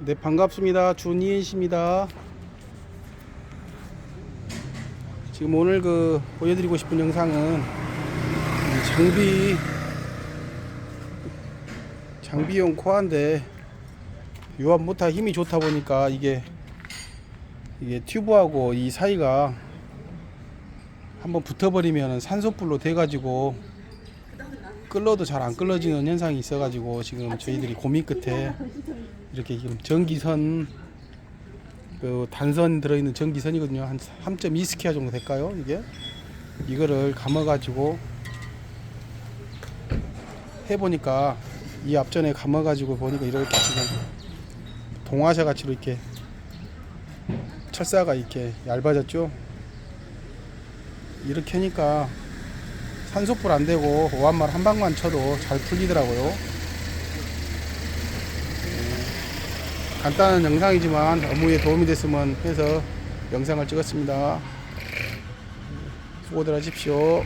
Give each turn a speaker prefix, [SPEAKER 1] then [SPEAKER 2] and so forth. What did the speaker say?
[SPEAKER 1] 네 반갑습니다. 준이인 씨입니다. 지금 오늘 그 보여드리고 싶은 영상은 이 장비 장비용 코어인데 유압 모터 힘이 좋다 보니까 이게 이게 튜브하고 이 사이가 한번 붙어버리면 산소불로 돼가지고 끌러도 잘 안 끌러지는 현상이 있어가지고 지금 저희들이 고민 끝에 이렇게 지금 전기선 그 단선 들어있는 전기선이거든요. 한 3.2스키아 정도 될까요? 이게? 이거를 감아가지고 해보니까 이 앞전에 감아가지고 보니까 이렇게 지금 동화샤 같이 이렇게 철사가 이렇게 얇아졌죠? 이렇게 하니까 산소불 안 되고 오한말 한 방만 쳐도 잘 풀리더라고요. 간단한 영상이지만 업무에 도움이 됐으면 해서 영상을 찍었습니다. 수고들 하십시오.